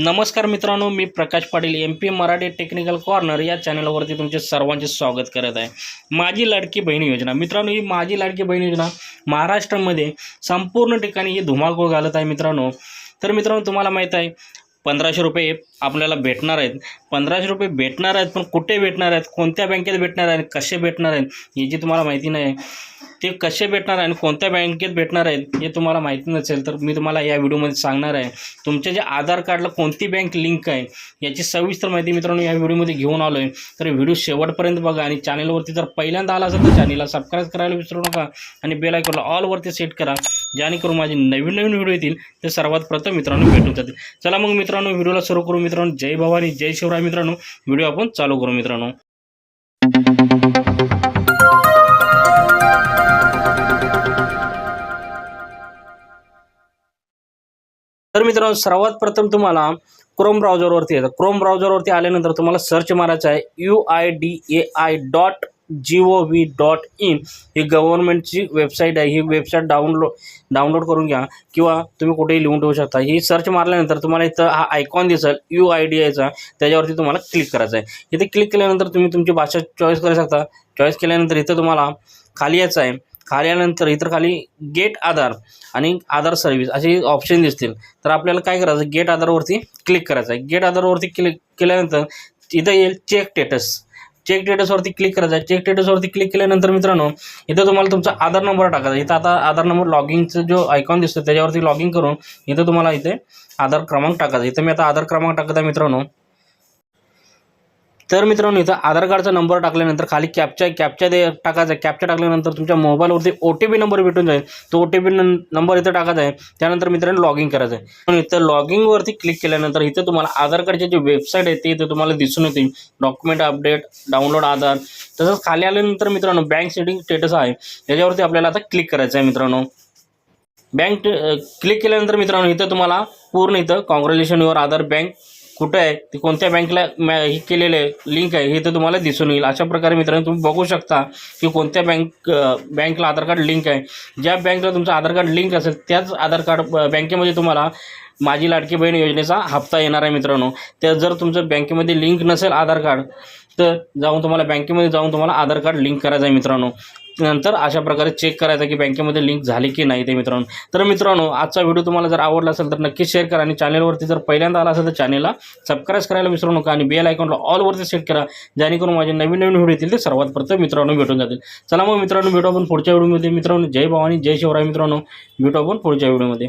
नमस्कार मित्रांनो मी Prakash Patil M P Marathi technical corner या चॅनलवरती तुमचे सर्वांचे स्वागत करत आहे. माझी लाडकी बहीण योजना. मित्रांनो ही माझी लाडकी बहीण योजना महाराष्ट्रामध्ये संपूर्ण ठिकाणी ही धुमाकूळ घालत आहे मित्रांनो. तर मित्रांनो तुम्हाला माहीत आहे पंधराशे रुपये आपल्याला भेटणार आहेत. पंधराशे रुपये भेटणार आहेत पण कुठे भेटणार आहेत कोणत्या बँकेत भेटणार आहेत कसे भेटणार आहेत याची तुम्हाला माहिती नाही ते कसे भेटणार आहे आणि कोणत्या बँकेत भेटणार आहेत हे तुम्हाला माहिती नसेल तर मी तुम्हाला या व्हिडिओमध्ये सांगणार आहे. तुमच्या जे आधार कार्डला कोणती बँक लिंक आहे याची सविस्तर माहिती मित्रांनो या व्हिडिओमध्ये घेऊन आलो आहे तर व्हिडिओ शेवटपर्यंत बघा आणि चॅनलवरती जर पहिल्यांदा आला असेल तर चॅनलला सबस्क्राईब करायला विसरू नका आणि बेल आयकॉनला ऑलवरती सेट करा जेणेकरून माझे नवीन नवीन व्हिडिओ येतील. ते सर्वात प्रथम मित्रांनो भेटून जातील. चला मग मित्रांनो व्हिडिओला सुरू करू. मित्रांनो जय भवानी जय शिवराय मित्रांनो. व्हिडिओ आपण चालू करू मित्रांनो. तर मित्रांनो सर्वात प्रथम तुम्हाला क्रोम ब्राउझरवरती येतं क्रोम ब्राउझरवरती आल्यानंतर तुम्हाला सर्च मारायचं आहे. U I D A I dot G O V dot in ही गव्हर्नमेंटची वेबसाईट आहे. ही वेबसाईट डाउनलोड डाउनलोड करून घ्या किंवा तुम्ही कुठेही लिहून ठेवू शकता. ही सर्च मारल्यानंतर तुम्हाला इथं हा आयकॉन दिसेल. यू आय डी आयचा त्याच्यावरती तुम्हाला क्लिक करायचं आहे. इथे क्लिक केल्यानंतर तुम्ही तुमची भाषा चॉईस करू शकता. चॉईस केल्यानंतर इथं तुम्हाला खाली यायचं आहे. खाली आल्यानंतर इतर खाली गेट आधार आणि आधार सर्व्हिस असे ऑप्शन दिसतील. तर आपल्याला काय करायचं? गेट आधारवरती क्लिक करायचं आहे. गेट आधारवरती क्लिक केल्यानंतर इथं येईल चेक स्टेटस चेक स्टेटसवरती क्लिक करायचं आहे. चेक स्टेटसवरती क्लिक केल्यानंतर मित्रांनो इथं तुम्हाला तुमचा आधार नंबर टाकायचा इथं आता आधार नंबर लॉगिंगचं जो आयकॉन दिसतो त्याच्यावरती लॉगिंग करून इथं तुम्हाला इथे आधार क्रमांक टाकायचा इथं मी आता आधार क्रमांक टाकत आहे मित्रांनो. तर मित्रांनो इथं आधार कार्डचा नंबर टाकल्यानंतर खाली कॅपचा कॅपचा दे टाकायचा. आहे कॅपचा टाकल्यानंतर तुमच्या मोबाईलवरती ओ टी पी नंबर भेटून जाईल. तो ओ टी पी नंबर इथं टाकायचा आहे. त्यानंतर मित्रांनो लॉगिन करायचं आहे. इथं इथं लॉगिंगवरती क्लिक केल्यानंतर इथं तुम्हाला आधार कार्डची जी वेबसाईट आहे ते इथं तुम्हाला दिसून येतील डॉक्युमेंट अपडेट डाउनलोड आधार. तसंच खाली आल्यानंतर मित्रांनो बँक सेटिंग स्टेटस आहे. त्याच्यावरती आपल्याला आता क्लिक करायचं आहे मित्रांनो. बँक क्लिक केल्यानंतर मित्रांनो इथं तुम्हाला पूर्ण इथं कॉंग्रॅच्युलेशन युअर आधार बँक कुठं आहे? ते कोणत्या बँकला मॅ हे केलेलं आहे? लिंक आहे हे तर तुम्हाला दिसून येईल. अशा प्रकारे मित्रांनो तुम्ही बघू शकता की कोणत्या बँक बँकला आधार कार्ड लिंक आहे. ज्या बँकला तुमचं आधार कार्ड लिंक असेल त्याच आधार कार्ड बँकेमध्ये तुम्हाला माझी लाडकी बहीण योजनेचा हप्ता येणार आहे मित्रांनो. त्या जर तुमचं बँकेमध्ये लिंक नसेल आधार कार्ड तर जाऊन तुम्हाला बँकेमध्ये जाऊन तुम्हाला आधार कार्ड लिंक करायचं आहे मित्रांनो. नंतर अशा प्रकारे चेक करायचं की बँकेमध्ये लिंक झाली की नाही ते मित्रांनो. तर मित्रांनो आजचा व्हिडिओ तुम्हाला जर आवडला असेल तर नक्कीच शेअर करा आणि चॅनलवरती जर पहिल्यांदा आला असेल तर चॅनलला सबस्क्राईब करायला विसरू नका आणि बेल आयकॉनला ऑलवरती सेट करा. जेणेकरून माझे नवीन नवीन व्हिडिओ येतील ते सर्वात प्रथम मित्रांनो भेटून जातील. चला मग मित्रांनो भेटू आपण पुढच्या व्हिडिओमध्ये. मित्रांनो जय भवानी जय शिवराय मित्रांनो. भेटू आपण पुढच्या व्हिडिओमध्ये.